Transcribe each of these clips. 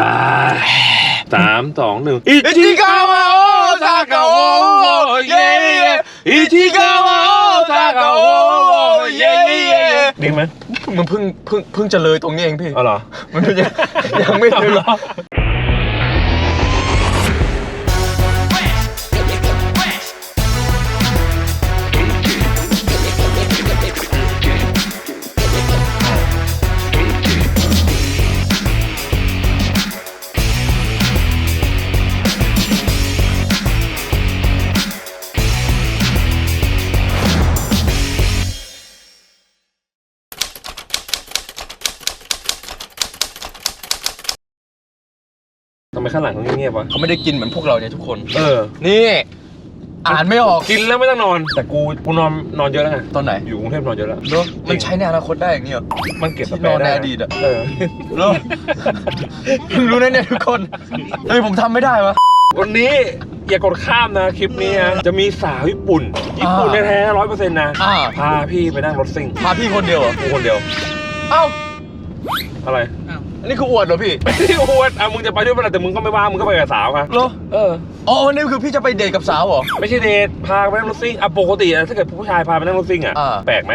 ตายสามสองหนึ่งอิจิกาวะโอซากะโอเย่อิจิกาวะโอซากะโอเย่ดีไหมมึงเพิ่งเพิ่งเพิ่งจะเลยตรงนี้เองพี่อ๋อเหรอมันยังยังไม่ถึงเหรอ ไมข้างหลังเขาเงียบๆวะ เขาไม่ได้กินเหมือนพวกเราเนี่ยทุกคน เออ นี่อ่านไม่ออกกินแล้วไม่ต้องนอน แต่กูกูนอนนอนเยอะแล้วไงตอนไหนอยู่กรุงเทพนอนเยอะแล้วเนอะมันใช้ในอนาคตได้อย่างนี้เหรอมันเก็บที่สแปรนอนในได้อดีตอะเออเนอะเพิ่งรู้นะเนี่ยทุกคนเฮ้ยผมทำไม่ได้วะ วันนี้อย่ากดข้ามนะคลิปนี้นะจะมีสาวญี่ปุ่น ญี่ปุ่นอ่าแท้ร้อยเปอร์เซ็นต์นะอ่า พาพี่ไปนั่งรถซิ่งพาพี่คนเดียวเหรอกูคนเดียว เอ้าอะไรอั นนี้คืออวดเหรอพี่ไม่ได้อวดอะมึงจะไปด้วยเปล่าแต่มึงก็ไม่ว่ามึงก็ไปกับสาวค่ะเหรอเออ อ๋ออันนี่คือพี่จะไปเดทกับสาวเหรอ ไม่ใช่เดทพาไปนั่งรถซิ่งอะปกติอะถ้าเกิดผู้ชายพาไปนั่งรถซิ่งอะอ่า แปลกไหม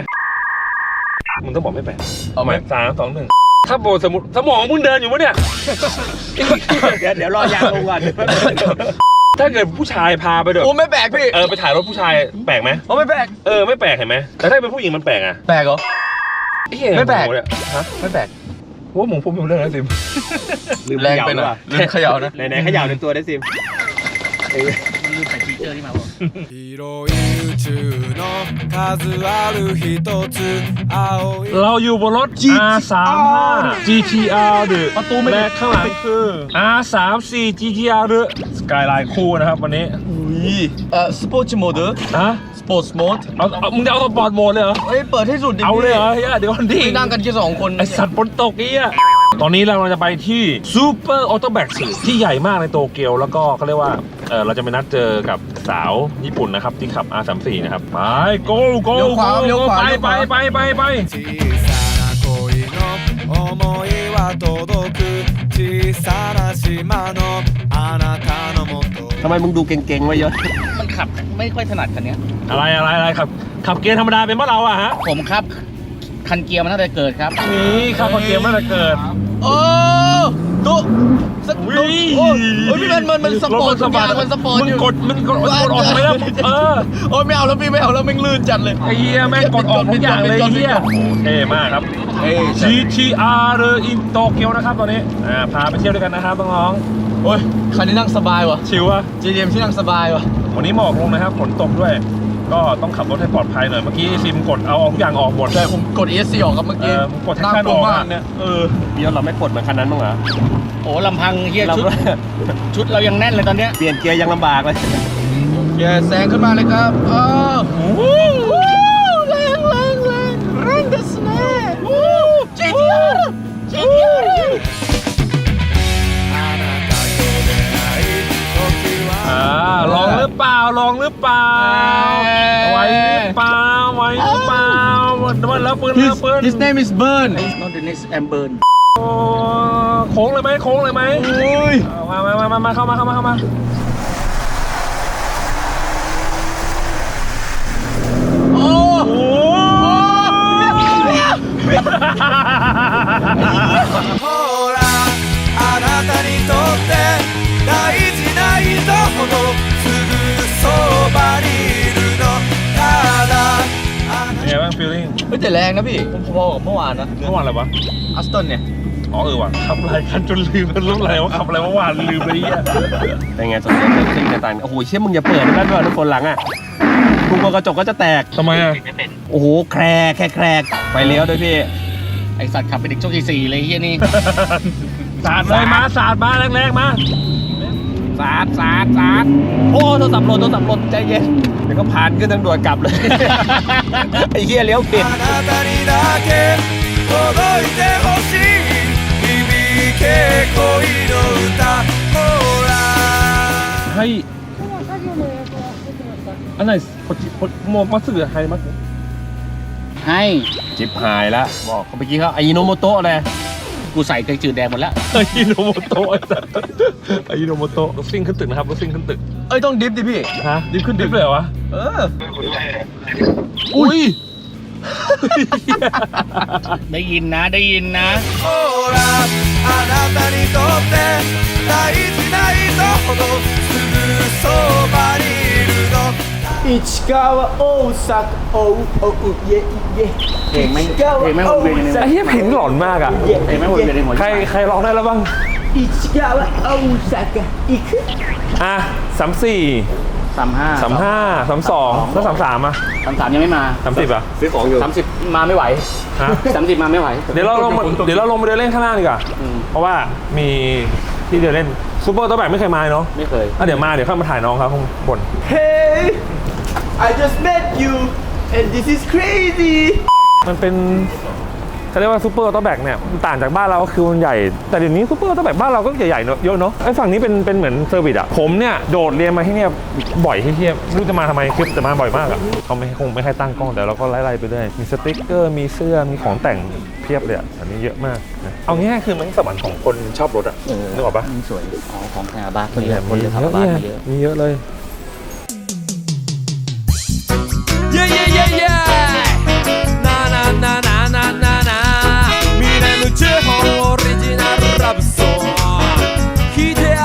มึงต้องบอกไม่แปลกเอาไหมสามสองหนึ่งถ้าโบสมมติสมองมึงเดินอยู่ปะเนี่ย เดี๋ยวเดี๋ยวรอยางลงก่อน ถ้าเกิดผู้ชายพาไปด้วยโอ้ไม่แปลกพี่เออไปถ่ายรถผู้ชายแปลกไหมโอ้ไม่แปลกเออไม่แปลกเห็นไหมแต่ถ้าเป็นผู้หญิงมันแปลกอะ แปลกเหรอไอ้เหี้ยไม่แปลกหเนี่ยฮะไม่แปลก ว่าหมูผมอยู่เรื่องนะซิมลืมแรงไปหน่อยลืมเขย่านะไหนๆเขย่าหนึ่งตัวได้ซิมลืมใส่ฟีเจอร์นี่มาบ่เราอยู่บนรถ R35 GTR หรือประตูไม่แรกข้างหลังคือ R34 GTR หรือสกายไลน์คู่นะครับวันนี้อุ๊ยเอ่อสปอร์ตโมเดลอะ ปอร์ตโหมด เอาเอามึงจะเอาสปอร์ตโหมดเลยเหรอ เฮ้ยเปิดให้สุดดิ เอาเลยเหรอ พี่ เฮียเดี๋ยวก่อนดิ ไปนั่งกันแค่สองคน ไอสัตว์ฝนตกนี่อ่ะตอนนี้เราจะไปที่ซูเปอร์ออโตแบ็กที่ใหญ่มากในโตเกียว แล้วก็เขาเรียกว่าเออเราจะไปนัดเจอกับสาวญี่ปุ่นนะครับ ที่ขับ R34 นะครับ ไป go go เลี้ยวขวา go เลี้ยวขวา ไป เลี้ยวข ไป วา ไปไปไป 小さな恋の想いは届く小さな島のあなたのもと ท ำไมมึงดูเก่งๆไว้เยอะมันขับไม่ค่อยถนัดคันเนี้ย อะไรอะไรอะไรครับ ขับเกียร์ธรรมดาเป็นเมื่อเราอะฮะผมครับ คันเกียร์มันตั้งแต่เกิดครับ นี่ขับเกียร์มาตั้งแต่เกิด โอ้ตุ๊สอุ้ตุ๊ยโอ้โอ้ยพี่มันมันมันสปอร์ตถทุกอย่างมันสปอร์ตมึงอยู่กดมึงกดกดออกไปแล้วเออโอ้ยไม่เอาแล้วพี่ไม่เอาแล้วแม่งลื่นจัดเลยไอ้เหี้ยแม่งกดออกทุกอย่างเลยไอ้เหี้ยเท่มากครับเฮ้ย GTR หรืออินโตเกียวนะครับตอนนี้อ่าพาไปเที่ยวด้วยกันนะครับน้องโอ้ยคันนี้นั่งสบายว่ะๆชิวอะ GM ที่นั่งสบายว่ะ วันนี้หมอกลงนะครับฝนตกด้วย ก็ต้องขับรถให้ปลอดภัยหน่อย เมื่อกี้ซิมกดเอาเอาทุกอย่างออกหมดใช่ผมกด ESC ออกครับเมื่อเอกี้อผมกดแท็กน่าชั่นกอลัวอกมาอะกเนี่ยเออเดี๋ยวเราไม่กดเหมือนคันนั้นบ้างเหรอโอ้ลำพังเฮียเราชุดชุดเรายังแน่นเลยตอนเนี้ยเปลี่ยนเกียร์ยังลำบากเลยแย่แซงขึ้นมาเลยครับอ้าวแ วันแล้วปืนแล้วปืน His name is Burn not the next amber โอ้โค้งเลยไหมโค้งเลยไหม อุ้ย เอามามามามามาเข้ามาเข้ามาเข้ามา โอ้ โอ้ ほらあなたにとって大事な人ほどすぐそばに เฮ้ยแต่แรงนะพี่ผมพอๆกับเมื่อวานนะเมื่อวานอะไรวะอัสตันเนี่ยอ๋อเออว่ะขับอะไรกันจนลืมรู้อะไรว่าขับอะไรเมื่อวานลืมไปเหี้ยเป็นไงสนใจเรื่องซิ่งในตันโอ้โหเชี่ยมึงอย่าเปิดนั่นด้วยทุกคนหลังอะทุกคนกระจกก็จะแตกทำไมอะโอ้โหแครแครแครไฟเลี้ยวด้วยพี่ไอสัตว์ขับเป็นเด็กโชคที่สี่เลยเฮียนี่สาดเลยมาสาดมาแรงๆมา สาดสาดสาดโอ้โทรศัพท์หล่นโทรศัพท์หล่นใจเย็นเดี๋ยวก็ผ่านขึ้นทางด่วนกลับเลย ไอ้เหี้ยเลี้ยวผิดให้อะไรพอจิพอโมมัสึไฮมัสึให้จิบหายละบอกเขาเปกี้เขาไอโนโมโตะอะไร กูใส่เกยจืดแดงหมดแล้ว อายิโนโมโตะไอ้สัสอายิโนโมโตะรถซิ่งขึ้นตึกนะครับรถซิ่งขึ้นตึก เอ้ยต้องดิฟดิพี่ ฮะดิฟขึ้นดิฟเลยเหรอวะ เออ อุ้ย ได้ยินนะได้ยินนะ ほらあなたにとって大事な人ほどすぐそばにいるの อิชกาวะโอซักโอโออุเยอิเยเพลงไม่เพลงไม่วนเวียอซัว ไอ้เหี้ยเพลงหลอนมากอะ เห็นไหมวเวียในหัวใครใครร้องได้แล้วบ้าง อิชกาวะโอซักอิคืออะสามสี่สามห้าสามห้าสามสองแล้วสามสามอะสามสามยังไม่มาสามสิบอะซื้อของอยู่สามสิบมาไม่ไหวสามสิบมาไม่ไหวเดี๋ยวเราลงเดี๋ยวเราลงไปเดินเล่นข้างล่างดีกว่าเพราะว่ามีที่เดินเล่นซูเปอร์ตัวแบกไม่เคยมาเนาะไม่เคย อะเดี๋ยวมาเดี๋ยวเข้ามาถ่ายน้องครับข้างบน เฮ้ I just met you and this is crazy มันเป็นเขาเรียกว่าซูเปอร์ออโต้แบกเนี่ยมันต่างจากบ้านเราก็คือมันใหญ่ แต่เดี๋ยวนี้ซูเปอร์ออโต้แบกบ้านเราก็ใหญ่ๆเนอะเยอะเนาะไอ้ฝั่งนี้เป็นเป็นเหมือนเซอร์วิสอะผมเนี่ยโดดเรียนมาที่เนี่ยบ่อยที่เทียไม่รู้จะมาทำไมคือจะมาบ่อยมากอะเขาไม่คงไม่ให้ตั้งกล้องแต่เราก็ไล่ๆไปเรื่อยมีสติ๊กเกอร์มีเสื้อมีของแต่งเพียบเลยอะอันนี้เยอะมากนะเอาง่ายๆคือมันสวรรค์ของคนชอบรถอะนึกออกปะมันสวย อ๋อ ของแข่งอาบาสคนมีเยอะคนเยอะขับอาบาส มาเยอะ มีเยอะเลย Yeah yeah yeah yeah ななななななな未来の地方オリジナルラブソング聞いてや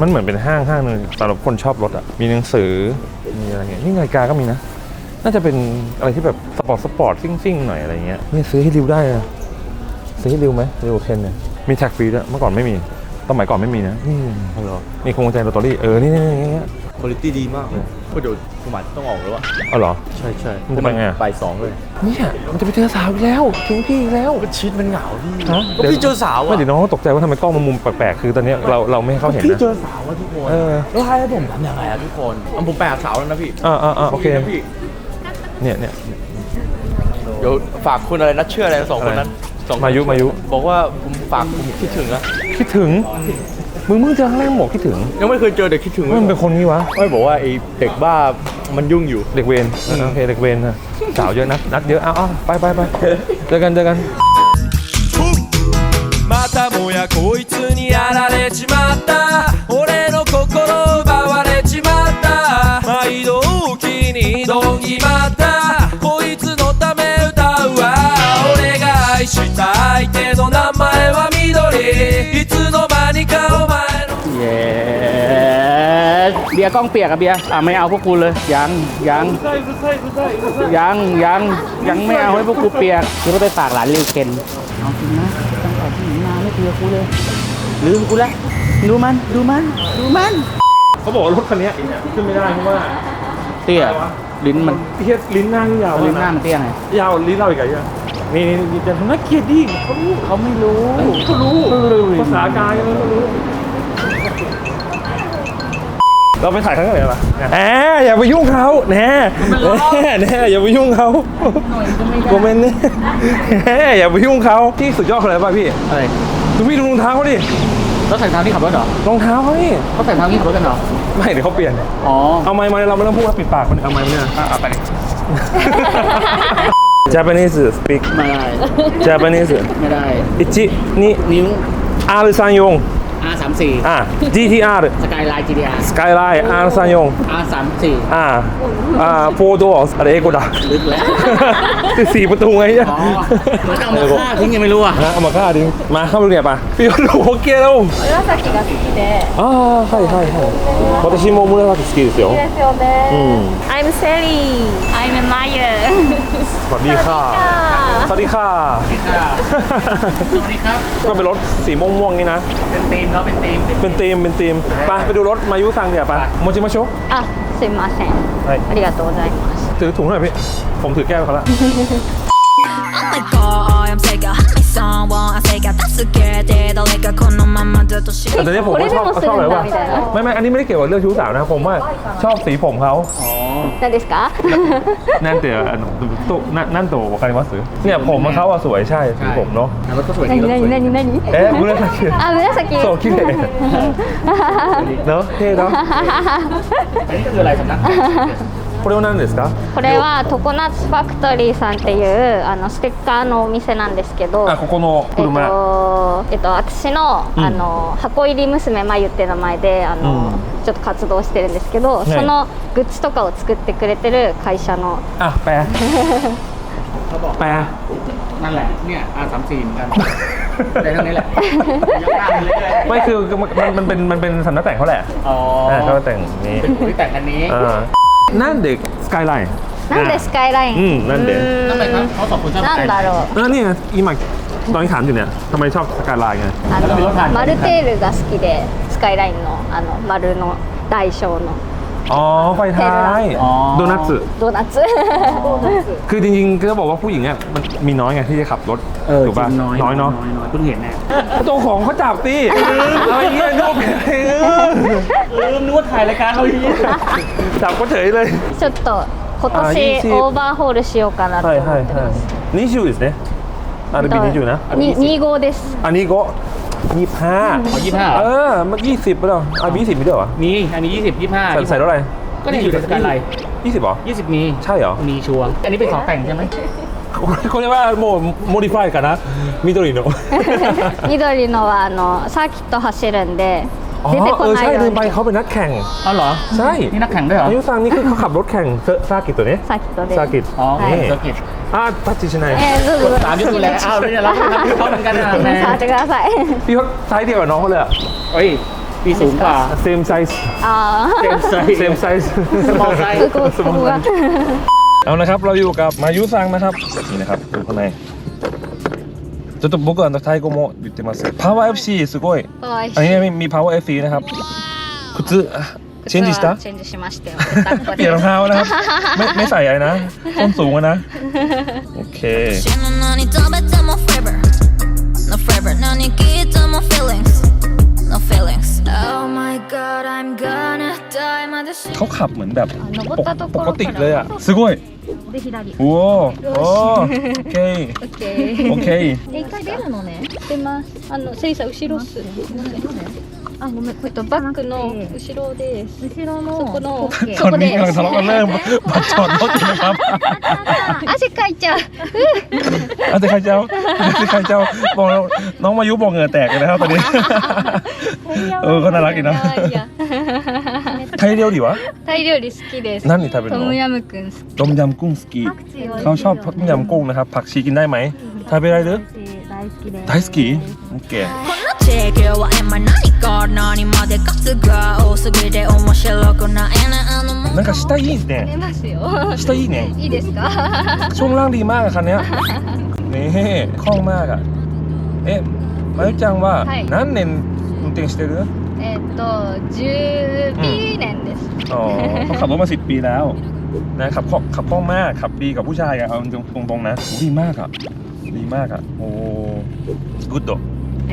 มันเหมือนเป็นห้างห้างหนึ่งสำหรับคนชอบรถอ่ะ มีหนังสือ มีอะไรเงี้ย นี่นาฬิกาก็มีนะ น่าจะเป็นอะไรที่แบบสปอร์ตสปอร์ตซิ่งซิ่งๆหน่อยอะไรเงี้ย นี่ซื้อให้ริวได้นะซื้อให้ริวไหมริวเคนเนี่ย มีแท็กฟรีด้วยเมื่อก่อนไม่มีสมัยก่อนไม่มีนะ นี่เหรอนี่คงใจลอตเตอรี่ เออ นี่นี่นี่นี่ คุณภาพดีมากเลย ก็เดี๋ยวผมอาจจะต้องออกแล้วอะเอาเหรอ ใช่ใช่มันจะไปไงอะ บ่ายสองเลยเนี่ยมันจะไปเจอสาวอีกแล้วทิ้งพี่อีกแล้ว ก็ชีวิตมันเหงาพี่ฮะก็พี่เจอสาวไม่อะเดี๋ยวน้องเขาตกใจว่าทำไมกล้องมันมุมแปลกๆ คือตอนเนี้ยเราเราไม่ให้เขาเห็นพี่นะ เจอสาวอะทุกคนเออ แล้วให้ผมทำยังไงอะทุกคนอะผมไปหาสาวแล้วนะพี่อ่าอ่าอ่าโอเค นะพี่เนี่ยเนี่ย เดี๋ยวฝากคุณอะไรนัดเชื่ออะไรนะสองคนนั้นสองคนมายุมายุ บอกว่าผมฝากผมคิดถึงนะคิดถึง มึงมึงเจอครั้งแรกบอกคิดถึง ยังไม่เคยเจอเด็กคิดถึง มันเป็นคนนี้วะ ไม่บอกว่าไอ้เด็กบ้ามันยุ่งอยู่ เด็กเวรโอเคเด็กเวรนะสาวเยอะนัดนัดเยอะเอาเอาไปไปไปเจอกันเจอกัน またもやこいつにやられちまった俺の心奪われちまった毎度気にどぎまったこいつのため歌うわ俺が愛した相手の名前は緑 บียร์กล้องเปียกอะเบียร์อะไม่เอาพวกกูเลย ยังยังยังยังยังไม่เอาให้พวกกูเปียกคือไปฝากหลานริวเคนเอาจริงนะตั้งแต่ผู้หญิงมาไม่เปียกกูเลยลืมกูแล้วดูมันดูมันดูมันเขาบอกว่ารถคันนี้ขึ้นไม่ได้เพราะว่าเตี้ยลิ้นมันเทียลิ้นหน้านี่ยาวลิ้นหน้ามันเตี้ยไงยาวลิ้นเราอีกอะเนี่ยนี่นี่นี่จะทำน่าเกลียดดิเขารู้เขาไม่รู้เขารู้ภาษากายเขารู้ เราไปถ่ายครั้งไหนล่ะแหมอย่าไปยุ่งเขาแหน่แหน่แหน่อย่าไปยุ่งเขาโกเมนเนี่ยแหน่อย่าไปยุ่งเขาที่สุดยอดเลยป่ะพี่อะไรดูพี่ดูรองเท้าเขาดิรถใส่เท้าที่ขับรถเหรอรองเท้าเขานี่เขาใส่เท้าที่ขับรถกันเหรอไม่เดี๋ยวเขาเปลี่ยนอ๋อเอาไม้มาเราไม่ต้องพูดว่าปิดปากมันเอาไม้มาเนี่ยเอาไป Japanese speak ไม่ได้ Japanese ไม่ได้อิจินี่นิ้ว R 三用 R 3 4อะ GTR สกาามสี่อ่า GTR Skyline GTR Skyline R34 R34 อ่าอ่า four doors อะไรกูด่าลึกแล้วสี่ประตูไงเนี่ยอ๋เอามาฆ่าทิ้งยังไม่รู้อะฮะเอามาฆ่าทิ้งมาเข้าไปเรียบอะพี่โอ้โหเกียร์แล้ว紫が好きでอ่าใช่ใช่ใช่私も紫好きですよ好きですよね、うん I'm Sally I'm Maya สวัสดีค่ะ สวัสดีค่ะ สวัสดีครับ ก็เป็นรถสีม่วงๆนี่นะ เป็นธีมเขาเทีม เป็นธีม เป็นธีมไปไปดูรถมายุซังเดี๋ยวไปโมจิมาโช あすいませんはいありがとうございます ถือถุงหน่อยพี่ ผมถือแก้วเขาละ Oh my god, I'm sick of my someone I think I 助けて แต่ตอนนี้ผมก็ชอบ これでも ชอบอะไรวะ するんだみたいな ไม่ไม่อันนี้ไม่ได้เกี่ยวกับเรื่องชู้สาวนะ ผมว่าชอบสีผมเขา 何ですか นั่นเดี๋ยวตุนั่นนั่นตัวใครมาซื้อเนี่ยผมของเขาอะสวยใช่สีผมเนาะ รถก็สวยดี 何 รถสวย 何 ดี 何何 เอ๊ะมุราซากิ あ紫 โซคิเดเนาะเท่เนาะ อันนี้คืออะไรสำนัก これは何ですかこれは常夏ファクトリーさんっていうあのステッカーのお店なんですけどあここのえっ車、と、えっと、私の,、うんあの箱入り娘まゆって名前であの、ちょっと活動してるんですけど、いそのグッズとかを作ってくれてる会社の อ่ะแปล เขาบอก แปล นั่นแหละ เนี่ย R34 เหมือนกันได้เท่านี้แหละยกหน้าไปเรื่อย ไม่คือมันมันเป็นมันเป็นสำนักแต่งเขาแหละ ๆอ๋อ อ่าเขาแต่งนี้ เป็นคนที่แต่งอันนี้ อ่านั่นเด็กสกายไลน์ なんでスカイライン อืมนั่นเด็ก นั่นเลยครับเขาสองคนชอบ なん แต่ง だろう เออนี่ไงอีหมักตอนนี้ถามอยู่เนี่ยทำไมชอบสกายไลน์ไง あなんか見たのマルテールが好きでスカイラインのあの丸の大小の อ๋อ ไฟท้าย อ๋อ โดนัทสึ ドーナツ คือจริงๆก็จะบอกว่าผู้หญิงเนี่ยมันมีน้อยไงที่จะขับรถ เออ ถูกป่ะ จริงน้อย น้อยเนาะ น้อยน้อยเพิ่งเห็นแน่ เจ้าของเขาจับสิอะไรเงี้ยโยกเออ ลืมนึกว่าถ่ายรายการเขาอย่างนี้ จับเขาเฉยเลย ちょっと今あいいし年オーバーホールしようかなとはい思ってはいますはい20ですねアルビ20นะ に2号です อันนี้ก็ยี่ห้า อ๋อ25เหรอ เออเมื่อกี้สิบไปแล้วอ่ะยี่สิบไม่ได้เหรอ มีอันนี้ 20 25 ใส่ใส่เท่าไหร่ ก็ได้อยู่ในสกายไลน์ยี่สิบหรอ ยี่สิบมีใช่เหรอ มีชัวร์อันนี้เป็นของแต่งใช่ไหมเขาเรียกว่าโมดิฟาれはもうモディフโイかな緑の緑のはあのサーキット走るんでอ๋อเออใช่ลืมไปเขาเป็นนักแข่งอ๋อเหรอ ใช่ นี่นักแข่งด้วยเหรออายุซังนี่คือเขาขับรถแข่งซากิตัวนี้ซากิตัวนี้ซากิอ๋อซากิอ่าพัชชิชนายสามยุคแล้วอ้าวเนี่ยเราเขาเหมือนกันนะพี่เขาใช้เดียวกับน้องเขาเลยอะเฮ้ย ปีสูงกว่า same size あ เต็ม あ ไซส์ same size small size ここここが เอานะครับ เราอยู่กับมายุซังนะครับ นี่นะครับดูข้างในちょっと僕はタイ語も言ってます。パワー FC すごい。かわいいอันนี้มี power FC นะครับ 靴อ่ะเชนจิした チェンジしましたよ抱っこ เปลี่ยนรอง で เท้านะครับ ไม่ไม่ใส่อะไรนะส้นสูงอะนะ โอเค 死ぬのに食べても forever No forever 何聞いても feelings No feelings Oh my god I'm gonna die まだ死 เขาขับเหมือนแบบ 登 ป った ก と ป こ ก ろ ติ から เลยอะすごいで左โอ้โอ้โอเค オッケーโอเค え一回出るのね出ますあのセリさん後ろっす あごめんえっとバックの後ろです後ろのそこの ตอนนี้กำลังทะเลาะกันเริ่มบัดจอดรถอยู่นะครับ 汗かいちゃう อาแต่ใครเจ้าอาแต่ใครเจ้าบอกแล้วน้องมายุบอกเหงื่อแตกเลยนะครับตอนนี้ เออก็น่ารักอีกนะ かわいいや ไทยเรียวดีวะ タイ料理好きです นั่นนี่ทำเป็น ト หรอ ムヤムくん好き ต้มยำกุ้งสกีเขาชอบต้มยำกุ้งนะครับ ผักชีกินได้ไหมทายไปได้หรือ 大好きです ไทยสกีโอเค こ の地球は今何から何までガスが多すぎて面白くないねあのもなんか下いいです出ねますよ下いいねいいですか ช่วงล่างดีมากอะคันเนี้ยนี่คล่องมากอะเอ๊ะมายุจังว่า はい何年運転してるえっと12年です อ๋อเขาขับรถมาสิบปีแล้วนะขับคล่องขับคล่องมากขับดีกับผู้ชายอะเอาตรงๆนะโอ้ดีมากอะดีมากอะโอ้กูดโด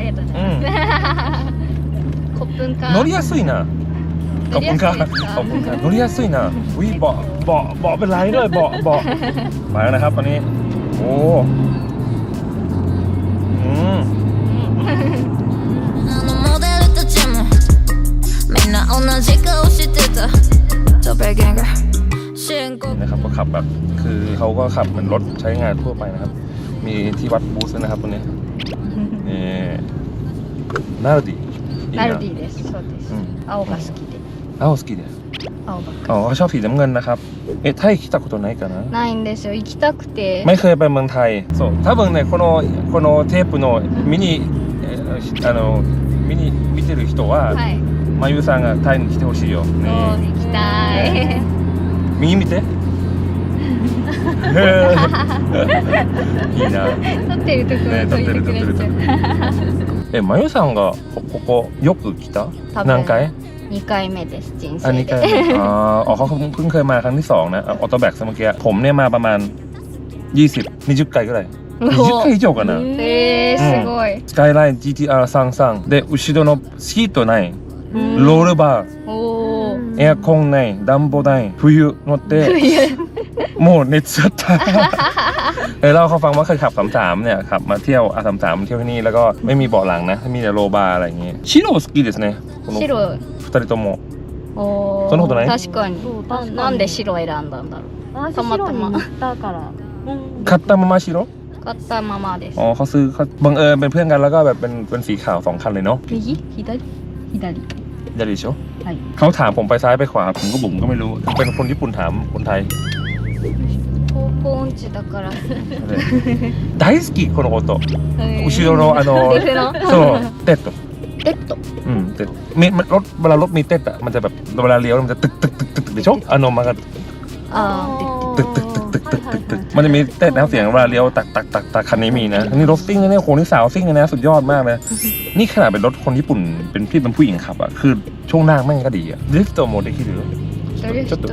ありがとうございうんますコップンカー乗りやすいなขอบคุณครับ 乗りやすいですか ขอบคุณครับ乗りやすいなอุ้ยเบาะเบาะเบาะเป็นไรด้วยเบาะเบาะมาแล้วนะครับตอนนี้ โอ้อืม あのモデルたちもみんな同じ顔してたドッペルゲンガー深呼 นะครับก็ขับแบบ คือเขาก็ขับเหมือนรถใช้งานทั่วไปนะครับ มีที่วัดบูสต์ด้วยนะครับตรงนี้นี่ นาルディいいなナルディですそうですうん青が好きでอ้าว好きで青ばっか อ๋อเขาชอบสีน้ำเงินนะครับ เอ๊ะไทย来たことないかなないんですよ行きたくてไม่เคยไปเมืองไทยそう多分ねこのこのテープの見にえーあの見に見てる人は、はいまゆさんがタイに来てほしいよ、そうね、行きたい右見ていいな撮ってるところね撮ってる撮ってくれちゃう えまゆさんがこここよく来た多分何回2回目です人อันนี้ 生 ใกล้ で อ๋ออ๋อเขาเพิ่งเคยมาครั้งที่สองนะออโตแบกเมื่อกี้ผมเนี่ยมาประมาณ 20 20回ぐらい20回以上かなえー、すごいスカイライン GTR33 で後ろのシートないロールバーおおエアコンない暖房ない冬乗ってもう熱あった เออเล่าเขาฟังว่าเคยขับ 33 เนี่ยขับมาเที่ยวอ่ะ33เที่ยวที่นี่แล้วก็ไม่มีเบาะหลังนะมีแต่โลบาร์อะไรอย่างงี้ชิโร่好きですねこの白二人とも おーそんなことない確かにそうな確かになんで白選んだんだろう私たまたま白に塗ったから。 คัตตามามาชิโร่ 買ったままです อ๋อเขาซื้อเขาบังเอิญเป็นเพื่อนกันแล้วก็แบบเป็นเป็นสีขาวสองคันเลยเนาะ 右左左 ยาริโช はい เขาถามผมไปซ้ายไปขวาผมก็บุ๋มก็ไม่รู้ เป็นคนญี่ปุ่นถามคนไทย 方向音痴だから大好きこの音へー後ろのあのリフのそうเต็ด ペット อืมเต็ดมีมันรถเวลารถมีเต็ดอ่ะมันจะแบบเวลาเลี้ยวมันจะตึกตึกตึกตึกตึกเดี๋ยวชกอานมมันก็ あ ตึกตึกตึกตึกตึกตึกตึกมันจะมีเต้นนะเสียงเวลาเลี้ยวตักตักตักตักคันนี้มีนะนี่รถซิ่งนะเนี่ยโหนี่สาวซิ่งเลยนะสุดยอดมากเลยนี่ขนาดเป็นรถคนญี่ปุ่นเป็นพี่เป็นผู้หญิงขับอ่ะคือช่วงหน้าแม่งก็ดีอ่ะดริฟต์โมเดลคิดดู ードリフト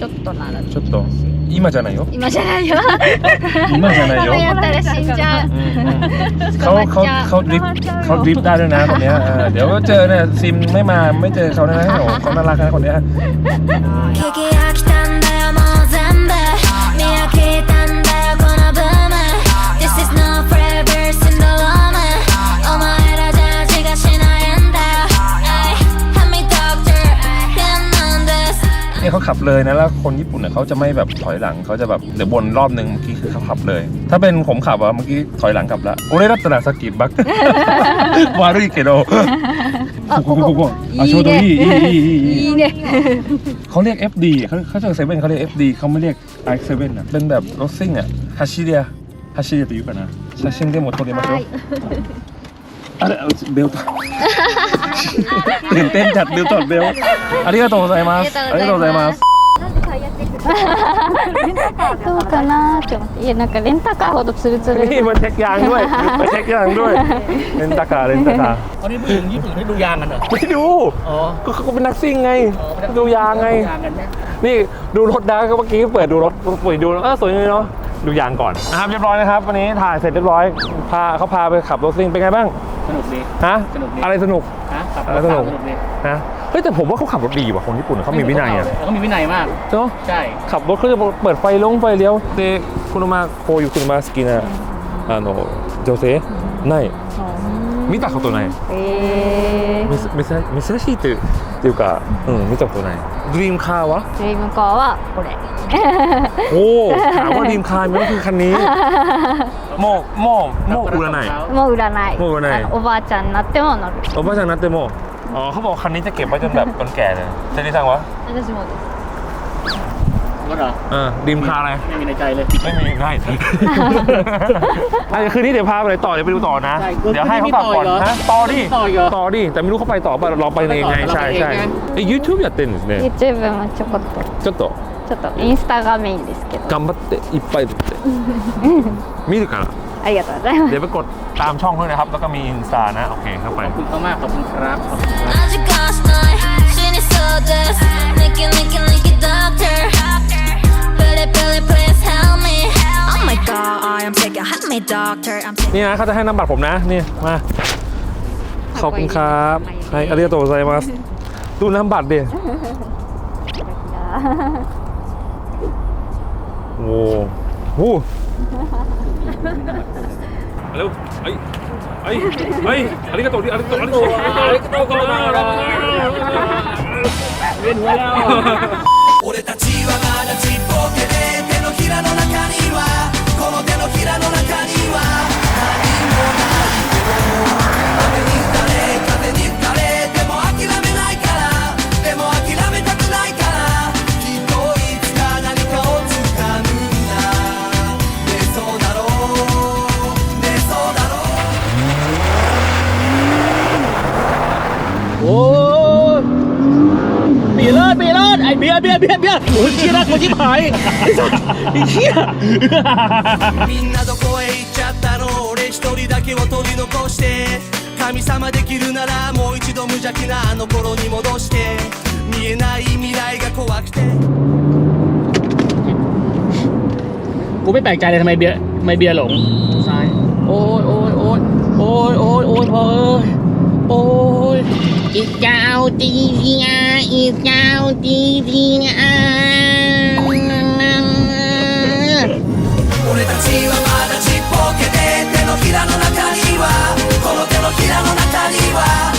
ちょっとならちょっと 今じゃないよ今じゃないよ今じゃないよそれやったら死んじゃう อืมอืมเขาเขาเขาดริฟต์เขาดริฟต์ได้ด้วยนะคนเนี้ยเออเดี๋ยวเจอเนี่ยซิมไม่มาไม่เจอเขานะโอ้โหเขาน่ารักนะคนเนี้ย 聞き飽 เี่ยเขาขับเลยนะแล้วคนญี่ปุ่นเนี่ยเขาจะไม่แบบถอยหลังเขาจะแบบเดี๋ยววนรอบนึงเมื่อกี้คือเขาขับเลย ถ้าเป็นผมขับอะเมื่อกี้ถอยหลังกลับละโอเรรับตลาดสกิบักวารุเกโดโกโกโกอะโชโดอีอีอีเนี่ยเขาเรียก FD เขาเขาเรียกเซเว่นเขาเรียก FD เขาไม่เรียกไอเซเว่ะเป็นแบบรถซิ่งอะฮัชิเดียฮัชิเดียตัวยุกันนะซาชิงเดโมโตเดมาโช อะไรเอาเบลต่อตื่นเต้นจัดเบลจอดเบลอันนี้ก็ตรงใจมอันนี้ตรงใจมาそうかなって思っていやなんかレンタカーほどツルツルนี่มาเช็คยางด้วยมันเช็คยางด้วยเลนตากาเลนตากาตอนนี้ผู้หญิงญี่ปุ่นให้ดูยางกันเหรอไม่ดูอ๋อก็เขาเป็นนักซิ่งไง ดูยางไง นี่ดูรถด่าก็เมื่อกี้เปิดดูรถปุ๋ยดูเออสวยเลยเนาะ ดูยางก่อนนะครับเรียบร้อยนะครับวันนี้ถ่ายเสร็จเรียบร้อยพาเขาพาไปขับรถซิ่งเป็นไงบ้าง สนุกดี ฮะ สนุกดี อะไรสนุก ฮะขับ อะไร รถ สนุก สนุกดี ฮะเฮ้ยแต่ผมว่าเขาขับรถดีว่ะคนญี่ปุ่นเขามีวินัยอ่ะ เขามีวินัยมาก เนาะ ใช่ ขับรถเขาจะเปิดไฟลงไฟเลี้ยวでこのまこういう車好きなあの女性ない見たことないえ珍 珍珍しいというっていうか、うん、見たことないドリームカーはー、ドリームカーはこれ โอ้ถามว่าดรีมคาร์มันก็คือคันนี้โมโมโมอุらない もう売らないもう売らないあおばあちゃんになっても乗る โอบ้าจังนัตเตโมอ๋อเขาบอกคันนี้จะเก็บไว้จนแบบจนแก่เลยเจนี่สั่งวะ 私もです。 ก็เหรอเออดิมคาอะไร ไม่มีในใจเลย ไม่มีได้ อาจคืนนี้เดี๋ยวพาไปไหนต่อเดี๋ยวไปดูต่อนะเดี๋ยวให้เขากลับก่อนนะต่อดิต่ออีกดิแต่ไม่รู้เขาไปต่อป่ะเราไปเองไงเราไปต่อใช่ใช่เราไเองไง ไอ้ยูทูบอย่าเต้นですね YouTube もちょこっとちょっとちょっとインスタがメインですけど頑張っていっぱい撮って見るからありがとうございますเดี๋ยวไปกดตามช่องด้วยนะครับ แล้วก็มีอินสตานะ โอเคเข้าไป ขอบคุณเขามากขอบคุณครับ Making, making, making doctor, doctor. Pretty pretty please help me Oh my god I am sick help me doctor I'm sick นี่นะเขาจะให้นำบัตรผมนะนี่มาขอบคุณครับไออาริยาโตไซมัสดูนำบัตรดิโอ้โหเร็วไอ้ไอ้ไอ้อาริยาโตดิอาริยาโตอาริยาโตอาริยาโตก่อนเวียนหัวแล้ว この手のひらの中には何もないよに吹かれ風に吹かれでも諦めないからでも諦めたくないからきっといつか何かを掴むんだ。ねそうだろう。ねそうだろう。おー ร์เลิศเบียร์เลิศไอเบียร์เบียร์เบียร์เบียร์โอ้ยเชี่ยน่ากลัวชิบหายไอ้สัสไอ้เชี่ย みんなどこへ行っちゃったの俺一人だけを取り残して神様できるならもう一度無邪気なあの頃に戻して見えない未来が怖くて กูไม่แปลกใจเลยทำไมเบียร์ทำไมเบียร์หลงซ้าย โอ้ยโอ้ยโอ้ยโอ้ยโอ้ยโอ้ยพอเอ้ยโอ้ย อีกเจ้าดีดีอ่ะอีกเจ้าดีดีอ่ะ 俺たちはまだちっぽけで手のひらの中にはこの手のひらの中には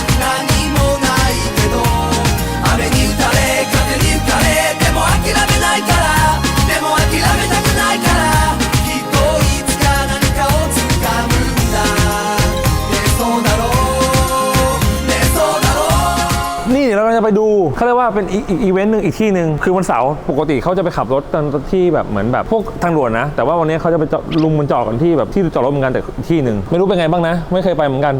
ลังจะไปดูเขาเรียกว่าเป็นอีกอีกอีเวนต์หนึ่งอีกที่หนึ่งคือวันเสาร์ปกติเขาจะไปขับรถตอนที่แบบเหมือนแบบพวกทางด่วนนะ แต่ว่าวันนี้เขาจะไปจอดลุมมันจอดกันที่แบบที่จอดรถเหมือนกันแต่อีกที่หนึ่งไม่รู้เป็นไงบ้างนะ ไม่เคยไปเหมือนกัน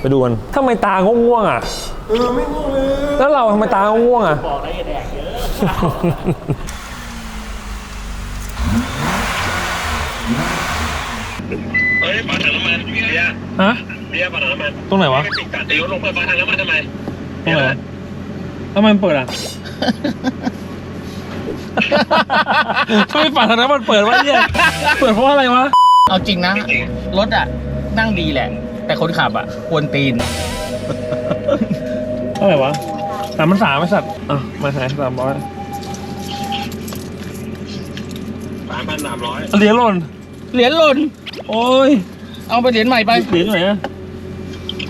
ไปดูกันทำไมตาง่วงๆอะเออไม่ง่วงเลยแล้วเราทำไมตาง่วงๆอะบอกได้แดกเยอะฮะเบียร์ปาถังน้ำมันตรงไหนวะปิดกัดเดี๋ยวลงเปิดปาถังน้ำมันทำไมตรงไหนวะ ทำไมมันเปิดอะ ทำไมปาถังน้ำมันเปิดวะเนี่ยเปิดเพราะอะไรวะ เอาจริงนะ รถอะ นั่งดีแหละ แต่คนขับอะควรตีน เท่าไหร่วะสามพันสามไอ้สัตว์อะมาหายสามร้อยสามพันสามร้อยเหรียญหล่น เหรียญหล่น โอ้ยเอาไปเหรียญใหม่ไป เหรียญไหนอะ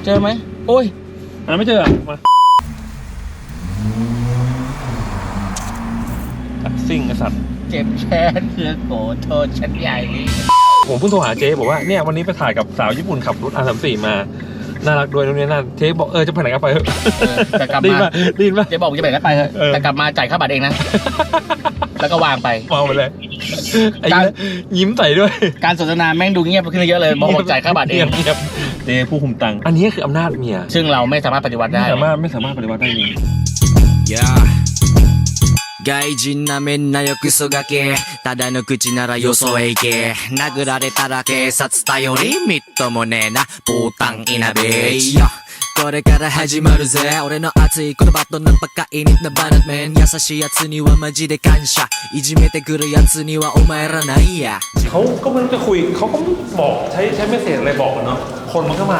เจอไหม โอ้ยหาไม่เจออะมาตัด ซิ่งไอ้สัตว์เจ็บแค้นคือโกรธโทษฉันใหญ่ผมเพิ่งโทรหาเจ๊บอกว่าเนี่ยวันนี้ไปถ่ายกับสาวญี่ปุ่นขับรถ R34 มา น่ารักด้วยนู่นนี่นั่นเจ๊บอกเออจะไปไหนก็ไปเถอะเออแต่กลับดีมาป่ะดีป่ะเจะบอกจะแบ่งกันไปเถอะเออ แต่กลับมาจ่ายค่าบัตรเองนะ แล้วก็วางไป เมาไปเลยไอ้การยิ้มใส่ด้วยการสนทนาแม่งดูเงียบขึ้นเยอะเลยบอกบอกจ่ายค่าบัตรเอง งียบๆเจ๊ผู้คุมตังค์อันนี้คืออำนาจเมียซึ่งเราไม่สามารถปฏิวัติได้ไม่สามารถไม่สามารถปฏิวัติได้จริง Yeah 外人なめんなよクソガキただの口ならよそへ行け殴られたら警察頼りみっともねえなボタンいなべいやこれから始まるぜ俺の熱い言葉とナンパ会になバナメン優しい奴にはマジで感謝いじめてくる奴にはお前らないや เขาก็ไม่รู้จะคุยเขาก็บอกใช้ใช้เมสเซจอะไรบอกอะเนาะ คนมันก็มา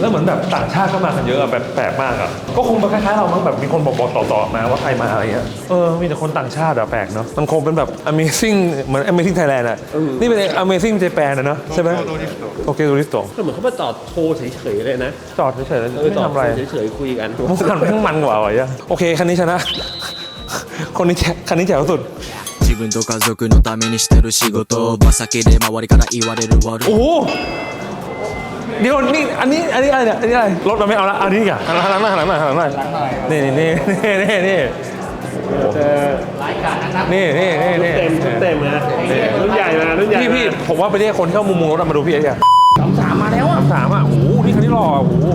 แล้วเหมือนแบบต่างชาติก็มากันเยอะอะแบบแปลกมากอะก็คงเป็นคล้ายๆเรามั้งแบบมีคนบอกบอกต่อๆมาว่าใครมาอะไรเงี้ยเออมีแต่คนต่างชาติอะแปลกเนาะมันคงเป็นแบบ Amazing เหมือน Amazing Thailand อะนี่เป็น Amazing Japan อะเนาะใช่ไหมโอเคโดริสโต ก็เหมือนเขามาจอดโทรเฉยๆเลยนะ จอดเฉยๆแล้ว เออ ไม่ จอด ทำอะไร เฉยๆคุยกัน มุกกันแม่งมันกว่าว่ะเนี่ยโอเคคันนี้ชนะ คนนี้แจ๋คันนี้แจ๋วสุด 自分と家族のためにしてる仕事馬先で周りから言われる悪い โอ้โห เดี๋ยวนี่อันนี้อันนี้อะไรเนี่ยอันนี้อะไรรถเราไม่เอาละอันนี้อะหันหลังหันหลังหน่อยหันหลังหน้าหันหลังหน่อยนี่นี่นี่นี่นี่เจอนี่นี่นี่นี่เต็มเต็มนะรุ่นใหญ่มารุ่นใหญ่พี่พี่ผมว่าไปเรียกคนเข้ามุมมุมรถมาดูพี่ไอ้เนี่ยสามสามมาแล้วอะสามสามอะโอ้โหนี่คันนี้หล่ออะโอ้โห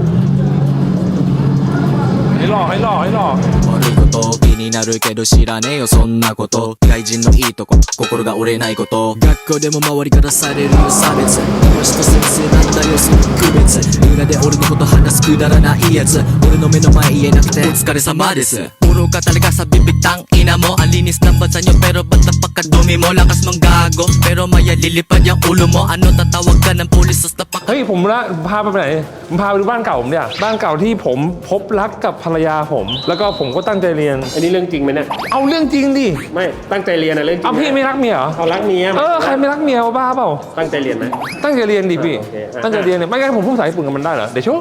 นี่หล่อให้หล่อให้หล่อ 悪いこと気になるけど知らねえよそんなこと外人のいいとこ心が折れないこと学校でも周りからされるよ差別教師と先生なんだよその区別裏で俺のこと話すくだらないやつ俺の目の前言えなくてお疲れ様ですPuro ka talaga sa bibitang ina mo Ang linis ng bansa nyo pero ba't napakadumi mo Lakas mong gago pero maya lilipad yung ulo mo Ano tatawag ka ng pulis sa tapak เฮ้ยผมละพาไปไหนผมพาไปดูบ้านเก่าผมเนี่ยบ้านเก่าที่ผมพบรักกับภรร ยาผม แล้วก็ผมก็ตั้งใจเรียน อันนี้เรื่องจริงไหมเนี่ย เอาเรื่องจริงดิไม่ตั้งใจเรียนนะเรื่องจริงเอาพี่ไม่รักเมียเหรอเขารักเมียเออใครไม่รักเมียวะบ้าเปล่า ตั้งใจเรียนไหม ตั้งใจเรียนดิพี่ โอเคอะ ตั้งใจเรียนเนี่ยไม่งั้นผมพูดภาษาญี่ปุ่นกับมันได้เหรอเดี๋ยวชู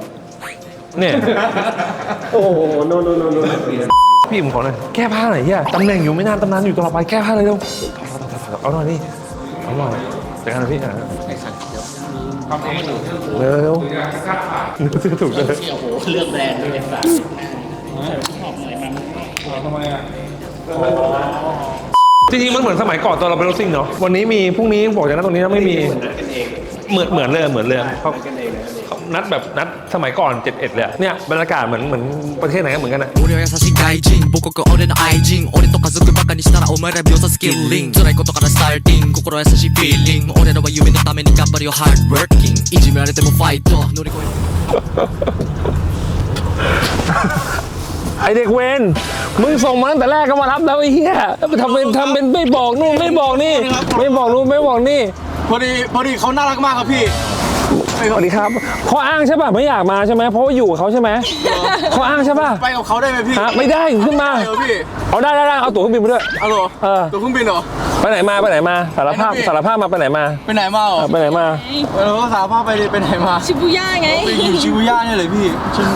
เนี่ยโอ้โหโนโนโนโนพี่ผมขอหน่อยแก้ผ้าหน่อยเฮียตำแหน่งอยู่ไม่นานตำนานอยู่ตลอดไปแก้ผ้าเลยเร็วเอาหน่อยนี่เอาหน่อยจัดการหน่อยพี่อะเร็วเร็วนึกชื่อถูกเลย โอ้โหเลือกแบรนด์ด้วยเลยสั ส จริงๆมันเหมือนสมัยก่อนตอนเราไปรถซิ่งเนาะวันนี้มีพรุ่งนี้บอกจากนั้นตรงนี้นะไม่มีเหมือนเหมือนเลยเหมือนเลยเขาเขานัดแบบนัดสมัยก่อน7 1เลยอะเนี่ยบรรยากาศเหมือนเหมือนประเทศไหนก็เหมือนกันอะ 俺は優しい外人母国俺の愛人俺と家族バカにしたらお前ら秒殺キルリン辛いことからスターティン心優しいフィーリング俺らは夢のために頑張るよハードワーキングいじめられてもファイト乗り越え ไอเด็กเวนมึงส่งมาตั้งแต่แรกก็มารับแล้วไอ้เหี้ยทำเป็นทำเป็นไม่บอกนู่นไม่บอกนี่ ไม่บอกนู่นไม่บอกนี่พอดีพอดีเขาน่ารักมากครับพี่สวัสดีครับข้ออ้างใช่ป่ะไม่อยากมาใช่ไหมเพราะว่าอยู่กับเขาใช่ไหมข้ออ้างใช่ป่ะไปกับเขาได้ไหมพี่ฮะไม่ได้ขึ้นมาได้เหรอพี่เอาได้ได้ได้เอาตั๋วเครื่องบินมาด้วยเอาเหรอเออตัวเครื่องบินเหรอ ไปไหนมาไปไหนมาสารภาพสารภาพมาไปไหนมา ไปไหนมาเหรอ อ่ะไปไหนมา เออสาวพาไปดิไปไหนมา 渋谷ไง ไปอยู่ชิบุย่าเนี่ยเลยพี่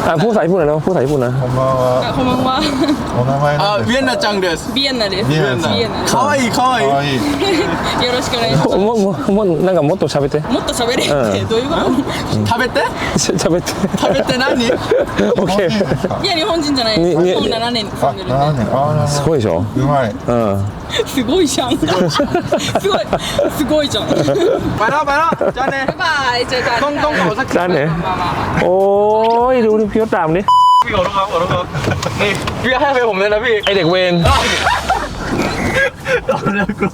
อ่ะพูดภาษาญี่ปุ่นหน่อยนะพูดภาษาญี่ปุ่นนะ こんばんは。こんばんはお名前 เอ な อน です เวียนนาจังเดส ビエンナですビエンナビエンナかわいいかわいいかわいい。よろしくお願いしますもももなんかもっと喋ってもっと喋れってどういうこと食べてし喋って食べて何オッケーいや日本人じゃないですにに日本7年住あ、んでるん7年。あ、なるほすごいでしょど。うまい。うんですごいじゃん すごいすごいじゃん ไปแล้วไปแล้วจ้าเน่ バイバイเจอกัน ต้องต้องขอสัก จานไหนโอ้ยดูดิพี่ก็ตามดิ พี่ขอโทษครับขอโทษครับนี่พี่ให้ไปผมเลยนะพี่ ไอเด็กเวร ตอนนี้กู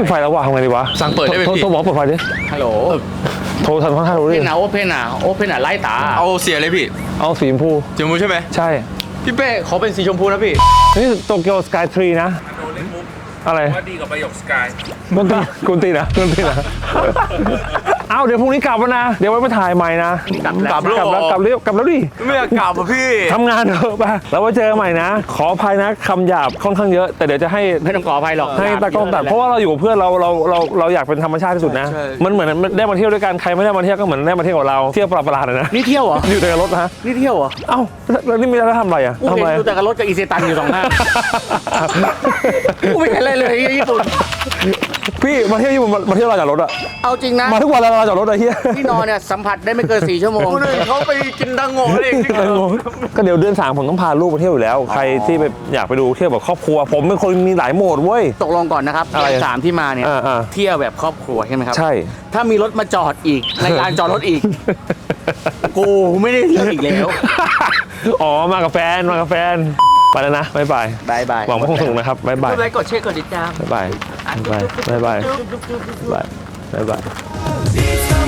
ปิดไฟแล้วว่ะทำไงดีวะสั่งเปิดได้ไหมโทรพี่โทรบอกเปิดไฟดิฮัลโหลโทรทันท่านโทรโอดิเพนอะโอเพนอะโอเพนอะไล่ตาเอาเสียเลยพี่เอาสีชมพูจมูกใช่ไหมใช่พี่เป้ขอเป็นสีชมพูนะพี่นี่โตเกียวสกายทรีนะอะไรว่าดีกว่าประโยคสกายกุนตีกุนตีนะกุนตีนะ เอ้าเดี๋ยวพรุ่งนี้กลับแล้วนะ เดี๋ยวไว้มาถ่ายใหม่นะกลับแล้วกลับแล้วกลับแล้วกลับแล้วดิไม่อยากกลับอะพี่ทำงานเถอะไปแล้วไว้เจอกันใหม่นะ ขออภัยนะคำหยาบค่อนข้างเยอะ แต่เดี๋ยวจะให้ไม่ต้องขออภัยหรอกให้ตากล้องตัดเพราะว่าเราอยู่กับเพื่อนเราเราเราเราอยากเป็นธรรมชาติที่สุดนะใช่มันเหมือนได้มาเที่ยวด้วยกันใครไม่ได้มาเที่ยวก็เหมือนได้มาเที่ยวกับเราเที่ยวประหลาดๆอะนะนี่เที่ยวเหรออยู่ในรถนะฮะนี่เที่ยวเหรอเอ้าแล้วนี่มีอะไรทำอะไรอะกูทำเห็นอะไรดูแต่กับรถกับอีเซตันอยู่สองหน้ากูไม่เห็นอะไรเลยที่ญี่ปุ่น พี่มาเที่ยวญี่ปุ่นมามาเที่ยวเราจากรถอะเอาจริงนะ มาทุกวันเราเราจากรถอะเฮียที่นอนเนี่ยสัมผัสได้ไม่เกิน4ชั่วโมง คนอื่นเขาไปกินดังโง่เองที่ก็เดี๋ยวเดือนสามผมต้องพาลูกไปเที่ยวอยู่แล้ว ใครที่แบบอยากไปดูเที่ยวแบบครอบครัว ผมเป็นคนมีหลายโหมดเว้ย ตกลงก่อนนะครับอะไรสามที่มาเนี่ยอ่าอ่าเที่ยวแบบครอบครัวใช่ไหมครับ ใช่ ถ้ามีรถมาจอดอีกในการจอดรถอีก กูไม่ได้เที่ยวอีกแล้วอ๋อมากับแฟนมากับแฟนไปแล้วนะบ๊ายบายบายบายหวังว่าคงสนุกนะครับบ๊ายบายไลค์กดแชร์กดติดตาม บ๊ายบาย บ๊ายบายบ๊ายบายบ๊าย